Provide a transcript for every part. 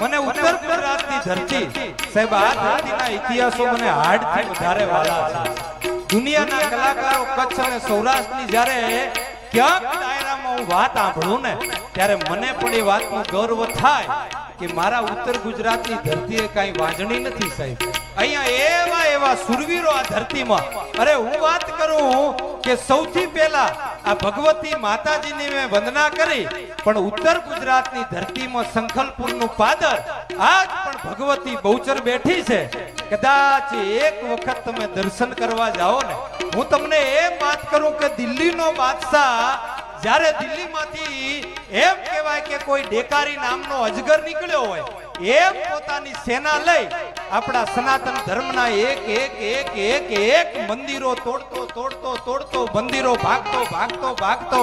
મને ઉત્તર ગુજરાતની ધરતી. સાહેબ, આ ધરતીના ઇતિહાસો મને હાર્ડથી વધારે વાલા છે. દુનિયાના કલાકારો કચ્છ અને સૌરાષ્ટ્રની જ્યારે ક્યાંક ડાયરામાં હું વાત સાંભળું ને, ત્યારે મને પણ એ વાતનો ગર્વ થાય. કે મારા ઉત્તર ગુજરાતની ધરતીએ કાંઈ વાંજણી નથી સાહેબ. અહીંયા એવા એવા સુરવીરો આ ધરતીમાં. અરે હું વાત કરું કે સૌથી પહેલા આ ભગવતી માતાજીની મેં વંદના કરી, પણ ઉત્તર ગુજરાતની ધરતીમાં સંખલપુરનું પાદર આજ પણ ભગવતી બહુચર બેઠી છે. કદાચ એક વખત તમે દર્શન કરવા જાઓ ને, હું તમને એ વાત કરું કે દિલ્હીનો બાદશાહ જ્યારે દિલ્હીમાંથી એમ કહેવાય કે કોઈ ડેકારી નામનો અજગર નીકળ્યો હોય, એમ પોતાની સેના લઈ આપણા સનાતન ધર્મના એક એક એક એક એક મંદિરો તોડતો તોડતો તોડતો, મંદિરો ભાગતો ભાગતો ભાગતો.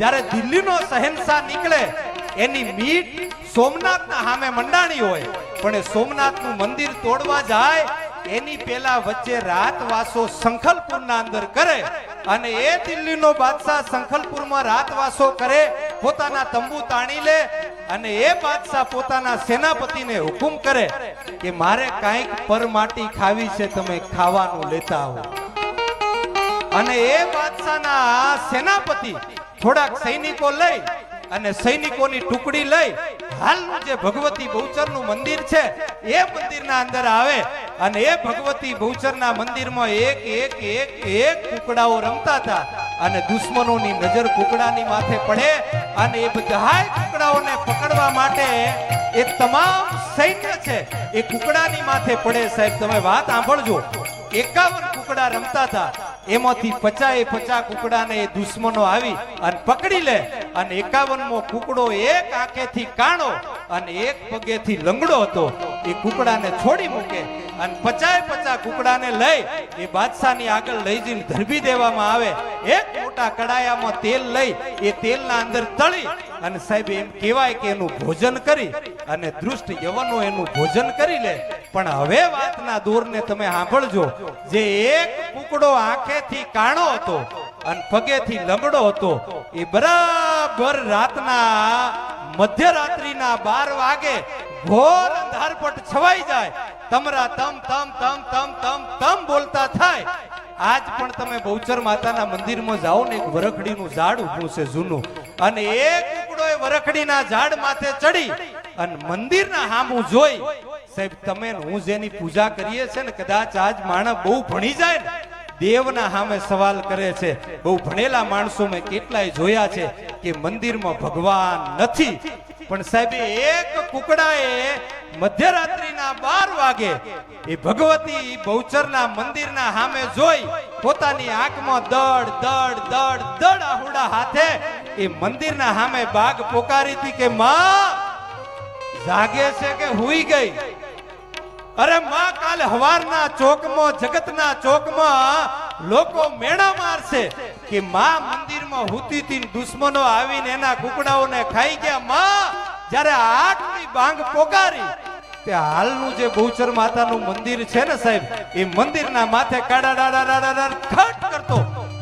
જ્યારે દિલ્હીનો સહેનશાહ નીકળે, એની મીટ સોમનાથના સામે મંડાણી હોય, પણ એ સોમનાથનું મંદિર તોડવા જાય, એની પેલા વચ્ચે રાતવાસો સંખલપુરના અંદર કરે અને એ દિલ્હીનો બાદશાહ સંખલપુરમાં રાતવાસો કરે, પોતાના તંબુ તાણી લે અને એ બાદશાહ પોતાના સેનાપતિને હુકુમ કરે કે મારે કાંઈક પરમાટી ખાવી છે, તમે ખાવાનું લેતા આવો. અને એ બાદશાહના સેનાપતિ થોડાક સૈનિકો લઈ અને સૈનિકોની ટુકડી લઈ, હાલનું જે ભગવતી બહુચરનું મંદિર છે, એ મંદિરના અંદર આવે અને એ ભગવતી બહુચરના મંદિરમાં એક એક એક એક કુકડાઓ રમતા હતા. અને દુશ્મનોની નજર કુકડાની માથે પડે અને એ બધાય કુકડાઓને પકડવા માટે એ તમામ સૈન્ય છે, એ કુકડાની માથે પડે. સાહેબ, તમે વાત સાંભળજો. એકાવન કુકડા રમતા હતા. એમાંથી પચાએ પચા કુકડાને એ દુશ્મનો આવી અને પકડી લે. અને એકાવનમો કુકડો એક આંખેથી કાણો અને એક પગેથી લંગડો હતો. એ કુકડાને છોડી મૂકે અને પચાએ પચા કુકડાને લઈ એ બાદશાહની આગળ લઈ જઈને ધરબી દેવામાં આવે. એક મોટા કડાયામાં તેલ લઈ એ તેલના અંદર તળી અને સાહેબ એમ કહેવાય કે એનું ભોજન કરી અને દૃષ્ટ યવનો એનું ભોજન કરી લે. પણ હવે વાતના દોરને તમે સાંભળજો. જે એક કુકડો આંખેથી કાણો હતો અને પગેથી લંગડો હતો, એ બરાબર રાતના મધ્યરાત્રિના બાર વાગે ઘોર અંધારપટ છવાઈ જાય. તમરા તમ તમ તમ તમ તમ તમ બોલતા થાય. આજ પણ તમે બહુચર માતાના મંદિરમાં જાઓ ને એક વરખડીનું ઝાડ ઊભું છે જૂનું. અને એક કુકડો એ વરખડીના ઝાડ માથે ચડી અને મંદિરના હામું જોઈ, સાહેબ, તમે હું જેની પૂજા કરીએ છે ને, કદાચ આજ માણસ બહુ ભણી જાય ને દેવના સામે સવાલ કરે છે. બહુ ભણેલા માણસો મેં કેટલાય જોયા છે કે મંદિરમાં ભગવાન નથી. પણ સાહેબ એક કુકડાએ મધ્યરાત્રિના બાર વાગે એ ભગવતી બહુચરના મંદિરના સામે જોઈ પોતાની આંખમાં દડ દડ દડ દડ આહુડા હાથે એ મંદિરના સામે બાગ પોકારી હતી કે માં જાગે છે કે હુઈ ગઈ? અરે માં કાલે હવારના ચોકમાં, જગતના ચોકમાં લોકો મેળા મારશે કે માં મંદિરમાં હુતી તીન દુશ્મનો આવીને એના કુકડાઓને ખાઈ ગયા. માં, જ્યારે આટલી બાંગ પોકારી, તે હાલનું જે બહુચર માતાનું મંદિર છે ને સાહેબ, એ મંદિરના માથે કાડા ડાડા ડાડા ખટ કરતો,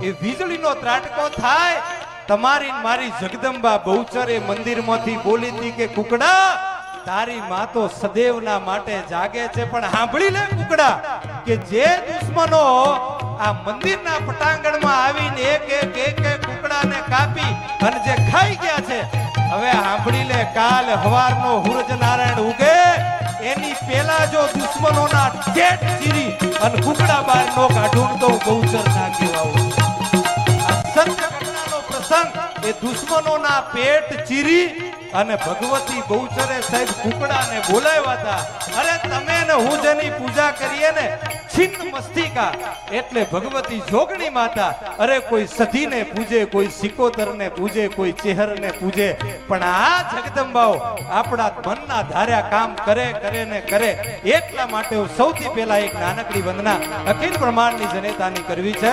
એ વીજળીનો ત્રાટકો થાય. તમારી મારી જગદંબા બહુચર એ મંદિરમાંથી બોલી હતી કે કુકડા તારી માં તો સદેવના માટે જાગે છે. પણ સાંભળી લે કુકડા, કે જે દુશ્મનો આ મંદિરના પટાંગણમાં આવીને એક એક એક એક કુકડાને કાપી અને જે ખાઈ ગયા છે, હવે સાંભળી લે કાલ હવારનો હુરજ નારાયણ ઉગે. એની પેલા જો દુશ્મનોના ટેટ ચીરી અને કુકડા બહાર નો કાઢું તો ગૌચર ના કહેવાવું આ સત્ય ઘટનાનો પ્રસંગ, એ દુશ્મનોના પેટ ચીરી અને ભગવતી બહુચરે સાહેબ કુકડાને બોલાવ્યા હતા. અરે તમે ને હું જેની પૂજા કરીએ ને છિન્ન મસ્તિકા. એટલે ભગવતી જોગણી માતા, અરે કોઈ સધીને પૂજે, કોઈ સિકોતરને પૂજે, કોઈ ચેહરને પૂજે. પણ આ જગદંબાઓ આપણા મનના ધાર્યા કામ કરે કરે ને કરે. એટલા માટે હું સૌથી પહેલા એક નાનકડી વંદના અખિલ પ્રમાણની જનેતાની કરવી છે.